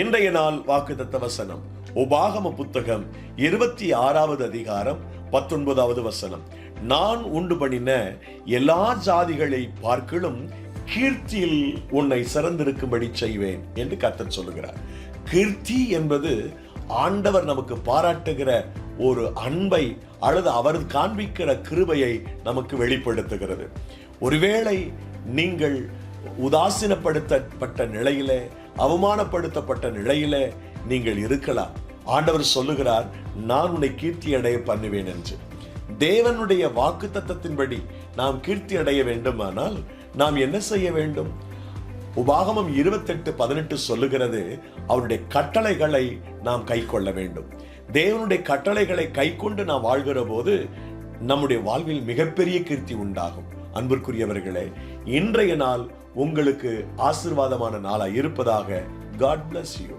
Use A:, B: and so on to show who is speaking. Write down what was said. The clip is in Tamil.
A: இன்றைய நாள் வாக்குதத்த வசனம் உபாகம புத்தகம் இருபத்தி ஆறாவது அதிகாரம் பத்தொன்பதாவது வசனம். நான் உண்டு பண்ணின எல்லா ஜாதிகளை பார்க்கலும் கீர்த்தியில் உன்னை சிறந்திருக்கும்படி செய்வேன் என்று கர்த்தர் சொல்லுகிறார். கீர்த்தி என்பது ஆண்டவர் நமக்கு பாராட்டுகிற ஒரு அன்பை அல்லது அவர் காண்பிக்கிற கிருபையை நமக்கு வெளிப்படுத்துகிறது. ஒருவேளை நீங்கள் உதாசீனப்படுத்தப்பட்ட நிலையிலே அவமானப்படுத்தப்பட்ட நிலையில நீங்கள் இருக்கலாம். ஆண்டவர் சொல்லுகிறார் நான் உன்னை கீர்த்தி அடைய பண்ணுவேன் என்று. தேவனுடைய வாக்கு தத்தத்தின்படி நாம் கீர்த்தி அடைய வேண்டுமானால் நாம் என்ன செய்ய வேண்டும்? உபாகமம் இருபத்தெட்டு பதினெட்டு சொல்லுகிறது அவருடைய கட்டளைகளை நாம் கை கொள்ள வேண்டும். தேவனுடைய கட்டளைகளை கை கொண்டு நாம் வாழ்கிற போது நம்முடைய வாழ்வில் மிகப்பெரிய கீர்த்தி உண்டாகும். அன்பிற்குரியவர்களே இன்றைய நாள் உங்களுக்கு ஆசீர்வாதமான நாளாக இருப்பதாக காட் பிளஸ் யூ